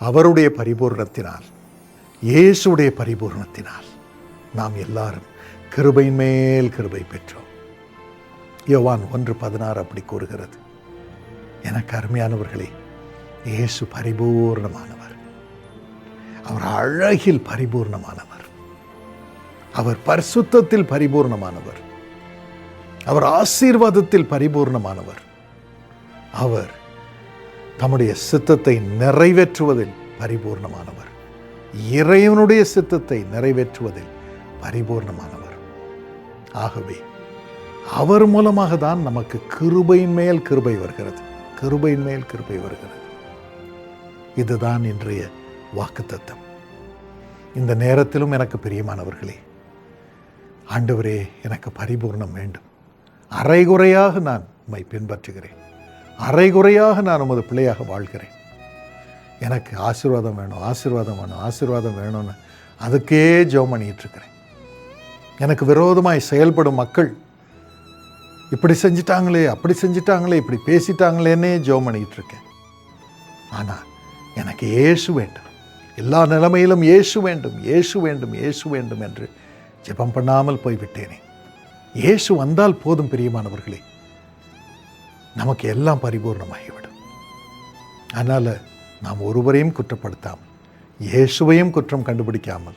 அவருடைய பரிபூர்ணத்தினால் இயேசுடைய பரிபூர்ணத்தினால் நாம் எல்லாரும் கிருபையின் மேல் கிருபை பெற்றோம். யோவான் ஒன்று பதினாறு அப்படி கூறுகிறது. எனக்கு அருமையானவர்களே இயேசு பரிபூர்ணமானவர். அவர் அழகில் பரிபூர்ணமானவர். அவர் பரிசுத்தத்தில் பரிபூர்ணமானவர். அவர் ஆசீர்வாதத்தில் பரிபூர்ணமானவர். அவர் தம்முடைய சித்தத்தை நிறைவேற்றுவதில் பரிபூர்ணமானவர். இறைவனுடைய சித்தத்தை நிறைவேற்றுவதில் பரிபூர்ணமானவர். ஆகவே அவர் மூலமாக தான் நமக்கு கிருபையின் மேல் கிருபை வருகிறது. கிருபையின் மேல் கிருபை வருகிறது. இதுதான் இன்றைய வாக்குத்தத்தம். இந்த நேரத்திலும் எனக்கு பிரியமானவர்களே ஆண்டவரே எனக்கு பரிபூர்ணம் வேண்டும். அரைகுறையாக நான் உம்மை பின்பற்றுகிறேன். அரைகுறையாக நான் உமது பிள்ளையாக வாழ்கிறேன். எனக்கு ஆசீர்வாதம் வேணும் ஆசீர்வாதம் வேணும் ஆசீர்வாதம் வேணும்னு அதுக்கே ஜெபம் பண்ணிகிட்ருக்கிறேன் எனக்கு விரோதமாய் செயல்படும் மக்கள் இப்படி செஞ்சிட்டாங்களே அப்படி செஞ்சிட்டாங்களே இப்படி பேசிட்டாங்களேன்னே ஜெபம் பண்ணிகிட்ருக்கேன் ஆனால் எனக்கு ஏசு வேண்டும். எல்லா நிலைமையிலும் ஏசு வேண்டும் ஏசு வேண்டும் ஏசு வேண்டும் என்று ஜெபம் பண்ணாமல் போய்விட்டேனே. இயேசு வந்தால் போதும் பிரியமானவர்களே. நமக்கு எல்லாம் பரிபூர்ணமாகிவிடும். அதனால் நாம் ஒருவரையும் குற்றப்படுத்தாமல் இயேசுவையும் குற்றம் கண்டுபிடிக்காமல்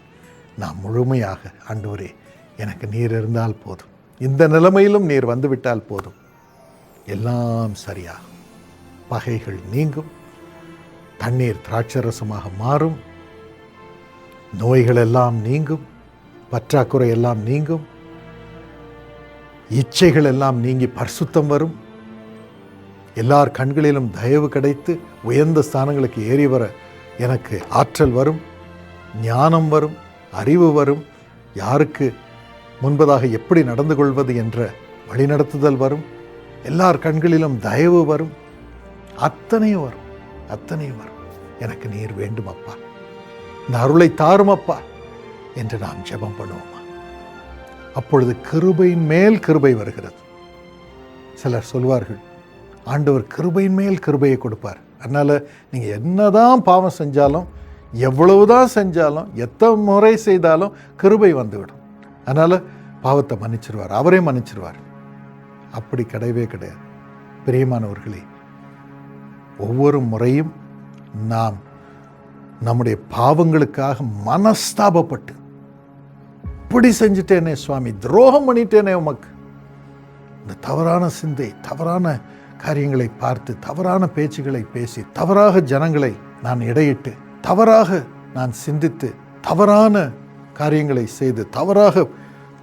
நாம் முழுமையாக ஆண்டவரே எனக்கு நீர் இருந்தால் போதும். இந்த நிலைமையிலும் நீர் வந்துவிட்டால் போதும். எல்லாம் சரியாகும். பகைகள் நீங்கும். தண்ணீர் திராட்சரசமாக மாறும். நோய்கள் எல்லாம் நீங்கும். பற்றாக்குறை எல்லாம் நீங்கும். இச்சைகள் எல்லாம் நீங்கி பரிசுத்தம் வரும். எல்லார் கண்களிலும் தயவு கிடைத்து உயர்ந்த ஸ்தானங்களுக்கு ஏறி வர எனக்கு ஆற்றல் வரும் ஞானம் வரும் அறிவு வரும். யாருக்கு முன்பதாக எப்படி நடந்து கொள்வது என்ற வழிநடத்துதல் வரும். எல்லார் கண்களிலும் தயவு வரும். அத்தனையும் வரும். அத்தனையும் வரும். எனக்கு நீர் வேண்டும் அப்பா. இந்த அருளை தாரும் அப்பா என்று நாம் ஜெபம் பண்ணுவோமா? அப்பொழுது கிருபையின் மேல் கிருபை வருகிறது. சிலர் சொல்வார்கள் ஆண்டவர் கிருபையின் மேல் கிருபையை கொடுப்பார். அதனால் நீங்கள் என்னதான் பாவம் செஞ்சாலும் எவ்வளவுதான் செஞ்சாலும் எத்தனை முறை செய்தாலும் கிருபை வந்துவிடும். அதனால் பாவத்தை மன்னிச்சிருவார். அவரே மன்னிச்சிருவார். அப்படி கிடையவே கிடையாது. பிரியமானவர்களே ஒவ்வொரு முறையும் நாம் நம்முடைய பாவங்களுக்காக மனஸ்தாபப்பட்டு இப்படி செஞ்சிட்டேனே சுவாமி துரோகம் பண்ணிட்டேனே உமக்கு. இந்த தவறான சிந்தை தவறான காரியங்களை பார்த்து தவறான பேச்சுகளை பேசி தவறாக ஜனங்களை நான் இடையிட்டு தவறாக நான் சிந்தித்து தவறான காரியங்களை செய்து தவறாக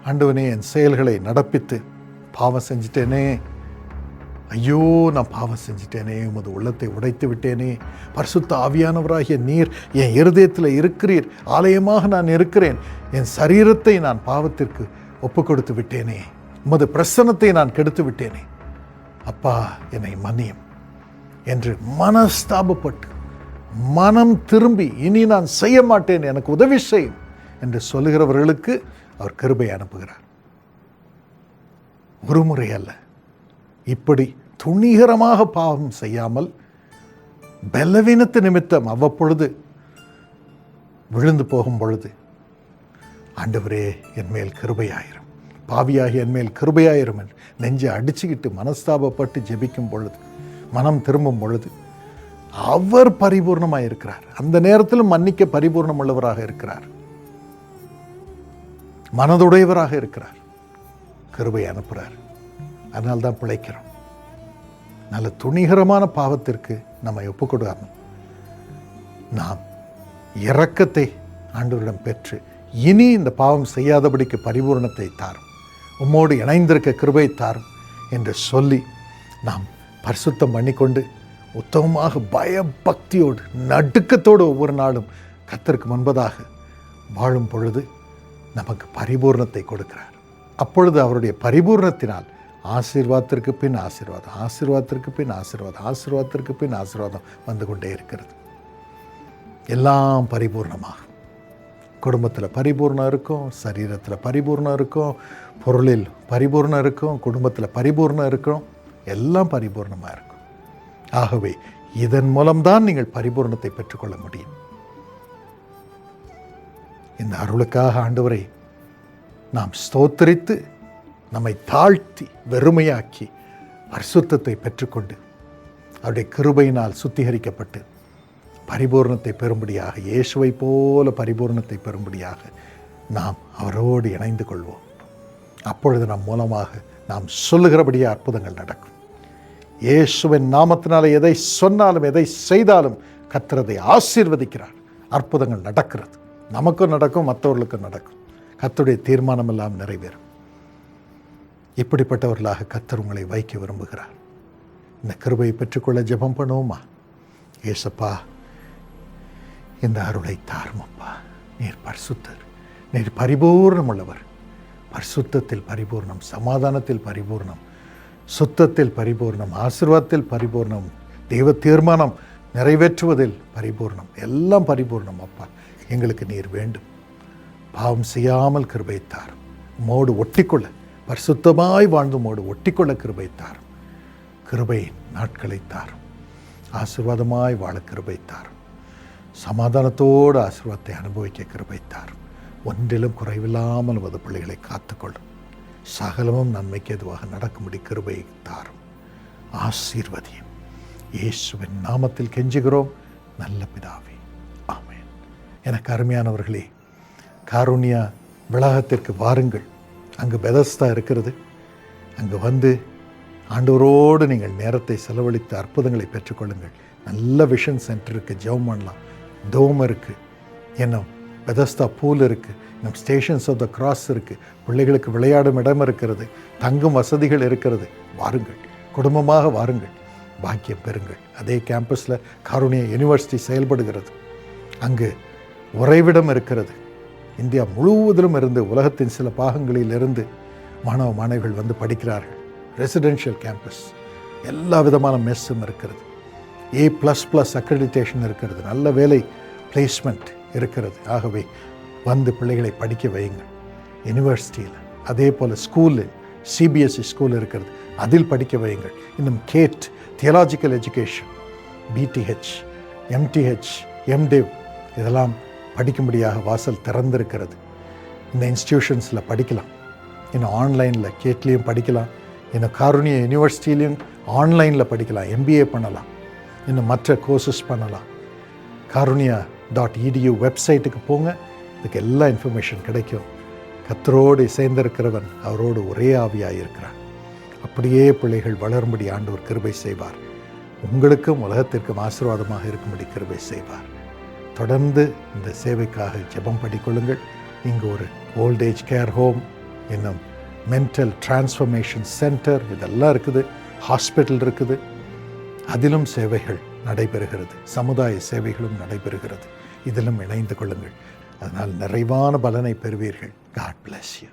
ஆண்டவனே என் செயல்களை நடப்பித்து பாவம் செஞ்சிட்டேனே. ஐயோ நான் பாவம் செஞ்சிட்டேனே உமது உள்ளத்தை உடைத்து விட்டேனே. பரிசுத்த ஆவியானவராகிய நீர் என் இருதயத்தில் இருக்கிறீர். ஆலயமாக நான் இருக்கிறேன். என் சரீரத்தை நான் பாவத்திற்கு ஒப்பு கொடுத்து விட்டேனே. உமது பிரசன்னத்தை நான் கெடுத்து விட்டேனே. அப்பா என்னை மன்னியும் என்று மனஸ்தாபப்பட்டு மனம் திரும்பி இனி நான் செய்ய மாட்டேன் எனக்கு உதவி செய்யும் என்று சொல்லுகிறவர்களுக்கு அவர் கிருபை அனுப்புகிறார். ஒரு முறை அல்ல இப்படி துணிகரமாக பாவம் செய்யாமல் பலவீனத்து நிமித்தம் அவ்வப்பொழுது விழுந்து போகும் பொழுது ஆண்டவரே என் மேல் கிருபையாயிரும். பாவியாகி என்மேல் கிருபையாயிரும் என்று நெஞ்சை அடிச்சுக்கிட்டு மனஸ்தாபப்பட்டு ஜெபிக்கும் பொழுது மனம் திரும்பும் பொழுது அவர் பரிபூர்ணமாக இருக்கிறார் அந்த நேரத்திலும் மன்னிக்க பரிபூர்ணம் உள்ளவராக இருக்கிறார். மனதுடையவராக இருக்கிறார். கிருபை அனுப்புகிறார் அதனால்தான் பிழைக்கிறோம். நல்ல துணிகரமான பாவத்திற்கு நம்மை ஒப்புக்கொடுக்காமல் நாம் இரக்கத்தை ஆண்டவரிடம் பெற்று இனி இந்த பாவம் செய்யாதபடிக்கு பரிபூரணத்தை தாரும். உம்மோடு இணைந்திருக்க கிருபை தாரும் என்று சொல்லி நாம் பரிசுத்தம் பண்ணிக்கொண்டு உத்தமமாக பயபக்தியோடு நடுக்கத்தோடு ஒவ்வொரு நாளும் கத்தருக்கு முன்பதாக வாழும் பொழுது நமக்கு பரிபூர்ணத்தை கொடுக்கிறார். அப்பொழுது அவருடைய பரிபூர்ணத்தினால் ஆசீர்வாதத்திற்கு பின் ஆசீர்வாதம் ஆசீர்வாதத்திற்கு பின் ஆசீர்வாதம் ஆசீர்வாதத்திற்கு பின் ஆசீர்வாதம் வந்து கொண்டே இருக்கிறது. எல்லாம் பரிபூர்ணமாகும் குடும்பத்தில் பரிபூர்ணம் இருக்கும் சரீரத்தில் பரிபூர்ணம் இருக்கும் பொருளில் பரிபூர்ணம் இருக்கும் குடும்பத்தில் பரிபூர்ணம் இருக்கும் எல்லாம் பரிபூர்ணமாக இருக்கும். ஆகவே இதன் மூலம்தான் நீங்கள் பரிபூர்ணத்தை பெற்றுக்கொள்ள முடியும். இந்த அருளுக்காக ஆண்டவரை நாம் ஸ்தோத்திரித்து நம்மை தாழ்த்தி வெறுமையாக்கி பரிசுத்தத்தை பெற்றுக்கொண்டு அவருடைய கிருபையினால் சுத்திகரிக்கப்பட்டு பரிபூர்ணத்தை பெறும்படியாக இயேசுவை போல பரிபூர்ணத்தை பெறும்படியாக நாம் அவரோடு இணைந்து கொள்வோம். அப்பொழுது நம் மூலமாக நாம் சொல்லுகிறபடியே அற்புதங்கள் நடக்கும். இயேசுவின் நாமத்தினால எதை சொன்னாலும் எதை செய்தாலும் கத்திரதை ஆசீர்வதிக்கிறார். அற்புதங்கள் நடக்கிறது. நமக்கும் நடக்கும் மற்றவர்களுக்கும் நடக்கும். கத்தருடைய தீர்மானம் எல்லாம் நிறைவேறும். இப்படிப்பட்டவர்களாக கத்தர் உங்களை வைக்க விரும்புகிறார். இந்த கிருபையை பெற்றுக்கொள்ள ஜெபம் பண்ணுவோமா? ஏசப்பா இந்த அருளை தாருமப்பா. நீர் பரிசுத்தர். நீர் பரிபூர்ணம் உள்ளவர் பரிசுத்தத்தில் பரிபூர்ணம் சமாதானத்தில் பரிபூர்ணம் சுத்தத்தில் பரிபூர்ணம் ஆசிர்வாதத்தில் பரிபூர்ணம் தெய்வ தீர்மானம் நிறைவேற்றுவதில் பரிபூர்ணம் எல்லாம் பரிபூர்ணம் அப்பா. எங்களுக்கு நீர் வேண்டும். பாவம் செய்யாமல் கிருபைத்தார் மோடு ஒட்டிக்கொள்ள பரிசுத்தமாய் வாழ்ந்து மோடு ஒட்டிக்கொள்ள கிருபைத்தார் கிருபை நாட்களை தாரும். ஆசிர்வாதமாய் வாழ கிருபைத்தார் சமாதானத்தோடு ஆசீர்வாதத்தை அனுபவிக்க கிருபைத்தார். ஒன்றிலும் குறைவில்லாமல் உமது பிள்ளைகளை காத்துக்கொள்ளும் சகலமும் நன்மைக்கு எதுவாக நடக்கும்படி கிருபை தாரும் ஆசீர்வதியும். இயேசுவின் நாமத்தில் கெஞ்சுகிறோம். நல்ல பிதாவே. ஆமேன். எனக்கு அருமையானவர்களே காருண்யா விளாகத்திற்கு வாருங்கள். அங்கு பெதஸ்தா இருக்கிறது. அங்கு வந்து ஆண்டவரோடு நீங்கள் நேரத்தை செலவழித்து அற்புதங்களை பெற்றுக்கொள்ளுங்கள். நல்ல விஷன் சென்டருக்கு ஜெபம் பண்ணலாம். தோம் இருக்குது இன்னும் பெதஸ்தா பூல் இருக்குது இன்னும் ஸ்டேஷன்ஸ் ஆஃப் த கிராஸ் இருக்குது பிள்ளைகளுக்கு விளையாடும் இடம் இருக்கிறது. தங்கும் வசதிகள் இருக்கிறது. வாருங்கள். குடும்பமாக வாருங்கள். பாக்கியம் பெறுங்கள். அதே கேம்பஸில் காருணிய யூனிவர்சிட்டி செயல்படுகிறது. அங்கு உறைவிடம் இருக்கிறது. இந்தியா முழுவதிலும் இருந்து உலகத்தின் சில பாகங்களில் இருந்து மாணவ மாணவிகள் வந்து படிக்கிறார்கள். ரெசிடென்ஷியல் கேம்பஸ் எல்லா விதமான மெஸ்ஸும் இருக்கிறது. ஏ ப்ளஸ் ப்ளஸ் அக்ரெடிட்டேஷன் இருக்கிறது. நல்ல வேலை பிளேஸ்மெண்ட் இருக்கிறது. ஆகவே வந்து பிள்ளைகளை படிக்க வையுங்கள். யூனிவர்சிட்டியில் அதே போல் ஸ்கூலு சிபிஎஸ்சி ஸ்கூல் இருக்கிறது. அதில் படிக்க வையுங்கள். இன்னும் gate theological education PhD MTh MDiv இதெல்லாம் படிக்கும்படியாக வாசல் திறந்திருக்கிறது. இந்த இன்ஸ்டியூஷன்ஸில் படிக்கலாம். இன்னும் ஆன்லைனில் கேட்லேயும் படிக்கலாம். இன்னும் காருணிய யூனிவர்சிட்டிலையும் ஆன்லைனில் படிக்கலாம். எம்பிஏ பண்ணலாம். இன்னும் மற்ற கோர்சஸ் பண்ணலாம். காருண்யா டாட் இடியூ வெப்சைட்டுக்கு போங்க. இதுக்கு எல்லா இன்ஃபர்மேஷன் கிடைக்கும். கத்தரோடு இசைந்திருக்கிறவன் அவரோடு ஒரே ஆவியாக இருக்கிறான் அப்படியே பிள்ளைகள் வளரும்படி ஆண்டவர் கிருபை செய்வார். உங்களுக்கும் உலகத்திற்கும் ஆசீர்வாதமாக இருக்கும்படி கிருபை செய்வார். தொடர்ந்து இந்த சேவைக்காக ஜெபம் படிக்கொள்ளுங்கள் இங்கு ஒரு ஓல்டேஜ் கேர் ஹோம் இன்னும் மென்டல் டிரான்ஸ்ஃபர்மேஷன் சென்டர் இதெல்லாம் இருக்குது. ஹாஸ்பிட்டல் இருக்குது. அதிலும் சேவைகள் நடைபெறுகிறது. சமுதாய சேவைகளும் நடைபெறுகிறது. இதிலும் இணைந்து கொள்ளுங்கள். அதனால் நிறைவான பலனை பெறுவீர்கள். God bless you